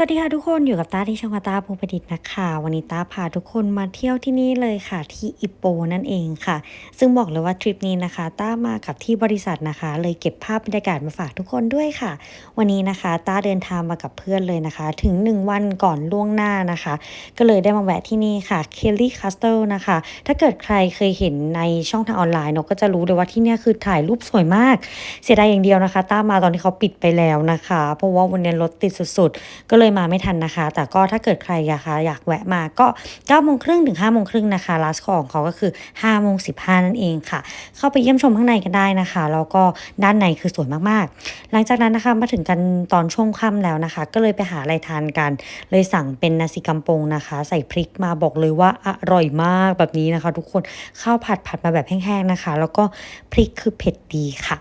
สวัสดีค่ะทุกคนอยู่กับต้าที่ช่องตาภูประดิษฐ์นะคะวันนี้ต้าพาทุกคนมาเที่ยวที่นี่เลยค่ะที่อิปโปนั่นเองค่ะ ซึ่งบอกเลยว่าทริปนี้นะคะต้ามากับที่บริษัทนะคะ เลยเก็บภาพบรรยากาศมาฝากทุกคนด้วยค่ะ วันนี้นะคะต้าเดินทางมากับเพื่อนเลยนะคะ ถึง 1 วันก่อนล่วงหน้านะคะ ก็เลยได้มาแวะที่นี่ค่ะเคลลี่คาสเตลนะคะ ถ้าเกิดใครเคยเห็นในช่องทางออนไลน์เนอะก็จะรู้เลยว่าที่นี่คือถ่ายรูปสวยมาก เสียดายอย่างเดียวนะคะต้ามาตอนที่เขาปิดไปแล้วนะคะ เพราะว่าวันนี้รถติดสุดๆ ก็เลยมาไม่ทันนะคะ แต่ก็ถ้าเกิดใครอะคะอยากแวะมาก็9โมงครึ่งถึง5โมงครึ่งนะคะลาสของเขาก็คือ5โมง15 นั่นเองค่ะ เข้าไปเยี่ยมชมข้างในกันได้นะคะแล้วก็ด้านในคือสวยมากๆ หลังจากนั้นนะคะมาถึงกันตอนช่วงค่ำแล้วนะคะ ก็เลยไปหาอะไรทานกัน เลยสั่งเป็นนาซิกัมปงนะคะ ใส่พริกมาบอกเลยว่าอร่อยมากแบบนี้นะคะ ทุกคนข้าวผัดผัดมาแบบแห้งๆนะคะ แล้วก็พริกคือเผ็ดดีค่ะ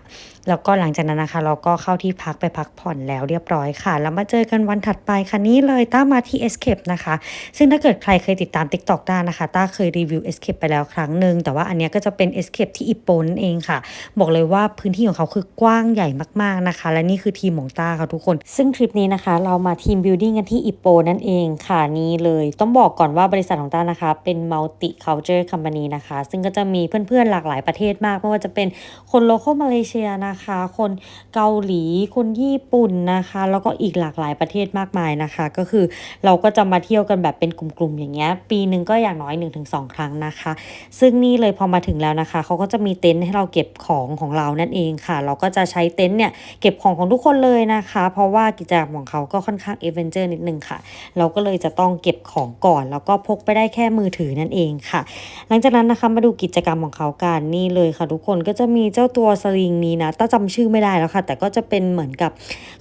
แล้วก็หลังจากนั้นนะคะ เราก็เข้าที่พักไปพักผ่อนแล้วเรียบร้อยค่ะ แล้วมาเจอกันวันถัดไปค่ะนี้เลยต้ามาที่ Escape นะคะ ซึ่งถ้าเกิดใครเคยติดตาม TikTok ต้านะคะ ต้าเคยรีวิว Escape ไปแล้วครั้งหนึ่งแต่ว่าอันนี้ก็จะเป็น Escape ที่อิปโปนั่นเองค่ะ บอกเลยว่าพื้นที่ของเขาคือกว้างใหญ่มากๆนะคะ และนี่คือทีมของต้าค่ะทุกคน ซึ่งทริปนี้นะคะ เรามาทีมบิวดิ้งกันที่อิปโปนั่นเองค่ะนี่เลยต้องบอกก่อนว่าบริษัทของต้านะคะ เป็น multi culture company นะคะ ซึ่งก็จะมีเพื่อนๆหลากหลายประเทศมากไม่ว่าจะเป็นคนโล c a l มาเลเซียนะคะ คนเกาหลี คนญี่ปุ่นนะคะ แล้วก็อีกหลากหลายประเทศมากมายนะคะ ก็คือเราก็จะมาเที่ยวกันแบบเป็นกลุ่มๆอย่างเงี้ย ปีหนึ่งก็อย่างน้อย 1-2 ครั้งนะคะ ซึ่งนี่เลยพอมาถึงแล้วนะคะ เขาก็จะมีเต็นท์ให้เราเก็บของของเรานั่นเองค่ะ เราก็จะใช้เต็นท์เนี่ยเก็บของของทุกคนเลยนะคะ เพราะว่ากิจกรรมของเขาก็ค่อนข้างเอเวนเจอร์นิดนึงค่ะ เราก็เลยจะต้องเก็บของก่อน แล้วก็พกไปได้แค่มือถือนั่นเองค่ะ หลังจากนั้นนะคะมาดูกิจกรรมของเขากันนี่เลยค่ะ ทุกคนก็จะมีเจ้าตัวสลิงนี้นะต้าจำชื่อไม่ได้แล้วค่ะ แต่ก็จะเป็นเหมือนกับ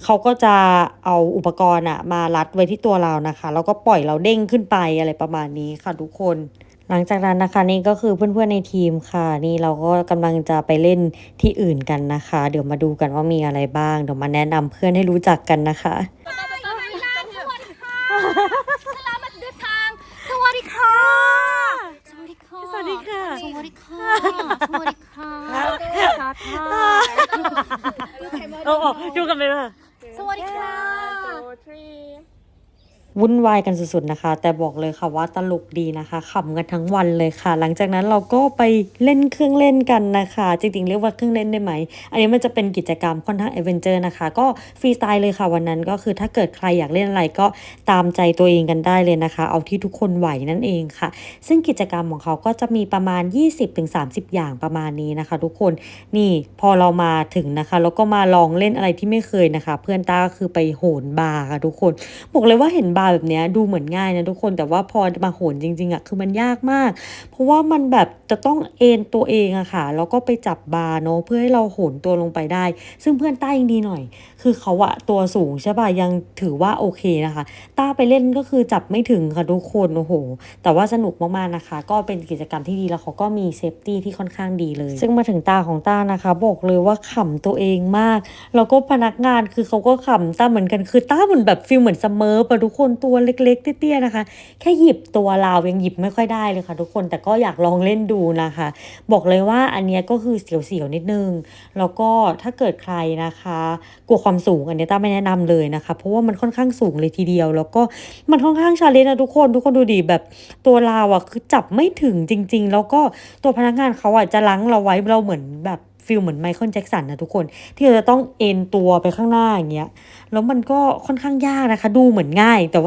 เขาก็จะเอาอุปกรณ์อะมารัดไว้ที่ตัวเรานะคะ แล้วก็ปล่อยเราเด้งขึ้นไปอะไรประมาณนี้ค่ะทุกคน หลังจากนั้นนะคะนี่ก็คือเพื่อนๆในทีมค่ะ นี่เราก็กำลังจะไปเล่นที่อื่นกันนะคะ เดี๋ยวมาดูกันว่ามีอะไรบ้าง เดี๋ยวมาแนะนำเพื่อนให้รู้จักกันนะคะสวัสดีค่ะสวัสดีค่ะสลามัดเดินทาง สวัสดีค่ะ สวัสดีค่ะ สวัสดีค่ะ สวัสดีค่ะ สวัสดีค่ะค่ะค่ะ โอ้ดูกันเลยค่ะ สวัสดีค่ะ วุ่นวายกันสุดๆนะคะ แต่บอกเลยค่ะว่าตลกดีนะคะขำกันทั้งวันเลยค่ะ หลังจากนั้นเราก็ไปเล่นเครื่องเล่นกันนะคะ จริงๆ เรียกว่าเครื่องเล่นได้ไหม อันนี้มันจะเป็นกิจกรรมค่อนข้างเอเวนเจอร์นะคะ ก็ฟรีสไตล์เลยค่ะวันนั้นก็คือถ้าเกิดใครอยากเล่นอะไรก็ตามใจตัวเองกันได้เลยนะคะ เอาที่ทุกคนไหวนั่นเองค่ะ ซึ่งกิจกรรมของเขาก็จะมีประมาณ 20-30 อย่างประมาณนี้นะคะ ทุกคนนี่พอเรามาถึงนะคะแล้วก็มาลองเล่นอะไรที่ไม่เคยนะคะ เพื่อนตาก็คือไปโหนบาร์ค่ะทุกคนบอกเลยว่าเห็นบาร์แบบเนี้ยดูเหมือนง่ายนะทุกคนแต่ว่าพอมาโหนจริงๆอะคือมันยากมาก เพราะว่ามันแบบจะต้องเอนตัวเองอะค่ะแล้วก็ไปจับบาร์เนาะเพื่อให้เราโหนตัวลงไปได้ ซึ่งเพื่อนต้ายังดีหน่อย คือเขาอะตัวสูงใช่ป่ะยังถือว่าโอเคนะคะ ต้าไปเล่นก็คือจับไม่ถึงค่ะทุกคนโอ้โห แต่ว่าสนุกมากๆนะคะ ก็เป็นกิจกรรมที่ดีแล้วเขาก็มีเซฟตี้ที่ค่อนข้างดีเลย ซึ่งมาถึงตาของต้านะคะ บอกเลยว่าขำตัวเองมาก แล้วก็พนักงานคือเขาก็ขำต้าเหมือนกันคือต้าเหมือนแบบฟิลเหมือนเสมอปะทุกคนตัวเล็กๆ เตี้ยๆนะคะ แค่หยิบตัวเราวยังหยิบไม่ค่อยได้เลยค่ะ ทุกคนแต่ก็อยากลองเล่นดูนะคะ บอกเลยว่าอันนี้ก็คือเสียวๆนิดนึง แล้วก็ถ้าเกิดใครนะคะ กลัวความสูงอันนี้ต้าไม่แนะนำเลยนะคะ เพราะว่ามันค่อนข้างสูงเลยทีเดียว แล้วก็มันค่อนข้างชาเลนจ์นะทุกคนทุกคนดูดิแบบตัวเราอะคือจับไม่ถึงจริง ๆ แล้วก็ตัวพนักงานเขาอะจะลังเราไว้เราเหมือนแบบฟิลเหมือนไมเคิลแจ็คสันนะทุกคนที่เราจะต้องเอ็นตัวไปข้างหน้าอย่างเงี้ยแล้วมันก็ค่อนข้างยากนะคะ ดูเหมือนง่าย แต่ว่า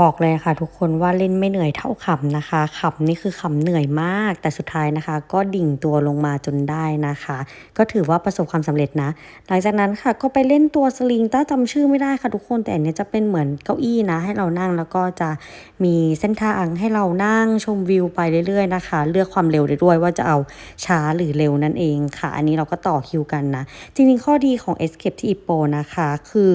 บอกเลยค่ะทุกคนว่าเล่นไม่เหนื่อยเท่าขำนะคะขำนี่คือขำเหนื่อยมาก แต่สุดท้ายนะคะ ก็ดิ่งตัวลงมาจนได้นะคะ ก็ถือว่าประสบความสำเร็จนะ หลังจากนั้นค่ะก็ไปเล่นตัวสลิงต้าจำชื่อไม่ได้ค่ะทุกคนแต่อันเนี้ยจะเป็นเหมือนเก้าอี้นะ ให้เรานั่งแล้วก็จะมีเส้นทางให้เรานั่งชมวิวไปเรื่อยๆนะคะ เลือกความเร็วได้ด้วยว่าจะเอาช้าหรือเร็วนั่นเองค่ะ อันนี้เราก็ต่อคิวกันนะ จริงๆข้อดีของ Escape ที่ Ippo นะคะ คือ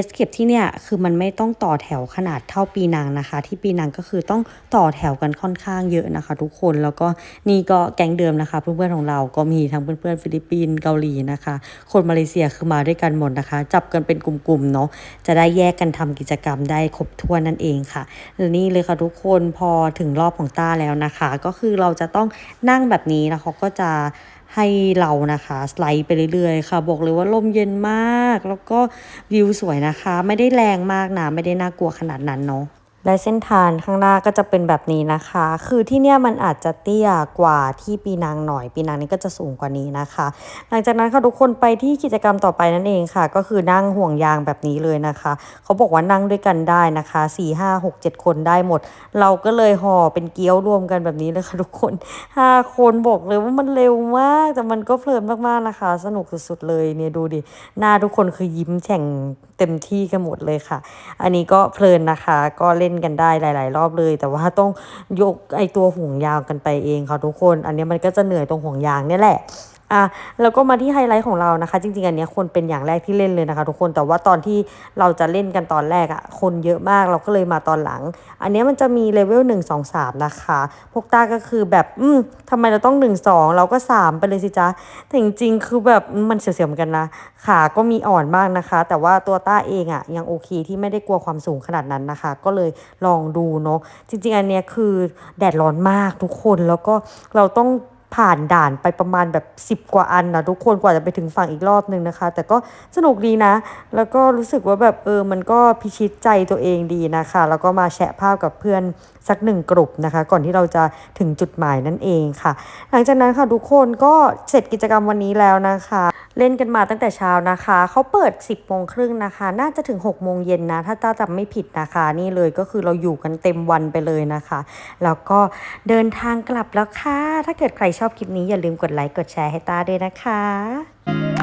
Escape ที่เนี่ยคือมันไม่ต้องต่อแถวขนาดเท่าปีปีนังนะคะ ที่ปีนังก็คือต้องต่อแถวกันค่อนข้างเยอะนะคะ ทุกคนแล้วก็นี่ก็แก๊งเดิมนะคะ เพื่อนๆของเราก็มีทั้งเพื่อนๆฟิลิปปินส์เกาหลีนะคะ คนมาเลเซียคือมาด้วยกันหมดนะคะ จับกันเป็นกลุ่มๆเนาะจะได้แยกกันทำกิจกรรมได้ครบถ้วนนั่นเองค่ะและนี่เลยค่ะทุกคนพอถึงรอบของต้าแล้วนะคะ ก็คือเราจะต้องนั่งแบบนี้แล้วเขาก็จะ ให้เรานะคะสไลด์ไปเรื่อยๆค่ะ บอกเลยว่าลมเย็นมาก แล้วก็วิวสวยนะคะ ไม่ได้แรงมากนะไม่ได้น่ากลัวขนาดนั้นเนาะ และเส้นทางข้างหน้าก็จะเป็นแบบนี้นะคะ คือที่เนี่ยมันอาจจะเตี้ยกว่าที่ปีนังหน่อย ปีนังนี่ก็จะสูงกว่านี้นะคะ หลังจากนั้นค่ะทุกคนไปที่กิจกรรมต่อไปนั่นเองค่ะ ก็คือนั่งห่วงยางแบบนี้เลยนะคะ เขาบอกว่านั่งด้วยกันได้นะคะ4 5 6 7 คนได้หมด เราก็เลยห่อเป็นเกี๊ยวรวมกันแบบนี้เลยค่ะทุกคน 5 คนบอกเลยว่ามันเร็วมาก แต่มันก็เพลินมากๆนะคะ สนุกสุดๆเลยเนี่ยดูดิ หน้าทุกคนคือยิ้มแฉ่ง เต็มที่กันหมดเลยค่ะ อันนี้ก็เพลินนะคะ ก็เล่นกันได้หลาย ๆ รอบเลย แต่ว่าต้องยกไอตัวห่วงยางกันไปเองค่ะทุกคน อันนี้มันก็จะเหนื่อยตรงห่วงยางนี่แหละ อะแล้วก็มาที่ไฮไลท์ของเรานะคะ จริงๆอันเนี้ยคนเป็นอย่างแรกที่เล่นเลยนะคะ ทุกคนแต่ว่าตอนที่เราจะเล่นกันตอนแรกอะ่ะคนเยอะมากเราก็เลยมาตอนหลัง อันนี้มันจะมีเลเวล1 2 3นะคะพวกต้าก็คือแบบอืมทำไมเราต้อง1 2เราก็3ไปเลยสิจ๊ะแต่จริงๆคือแบบมมันเสียวๆเหมือนกันนะขาก็มีอ่อนมากนะคะ แต่ว่าตัวต้าเองอะ่ะยังโอเคที่ไม่ได้กลัวความสูงขนาดนั้นนะคะ ก็เลยลองดูเนาะจริง ๆ อันเนี้ยคือแดดร้อนมากทุกคนแล้วก็เราต้อง ผ่านด่านไปประมาณแบบ 10 กว่าอันนะทุกคนกว่าจะไปถึงฝั่งอีกรอบนึงนะคะ แต่ก็สนุกดีนะ แล้วก็รู้สึกว่าแบบเออมันก็พิชิตใจตัวเองดีนะคะ แล้วก็มาแชะภาพกับเพื่อนสักหนึ่งกลุ่มนะคะ ก่อนที่เราจะถึงจุดหมายนั่นเองค่ะ หลังจากนั้นค่ะทุกคนก็เสร็จกิจกรรมวันนี้แล้วนะคะ เล่นกันมาตั้งแต่เช้านะคะ เขาเปิด 10โมงครึ่งนะคะ น่าจะถึง6โมงเย็นนะ ถ้าต้าจำไม่ผิดนะคะ นี่เลยก็คือเราอยู่กันเต็มวันไปเลยนะคะ แล้วก็เดินทางกลับแล้วค่ะ ถ้าเกิดใครชอบคลิปนี้อย่าลืมกดไลค์กดแชร์ให้ตาด้วยนะคะ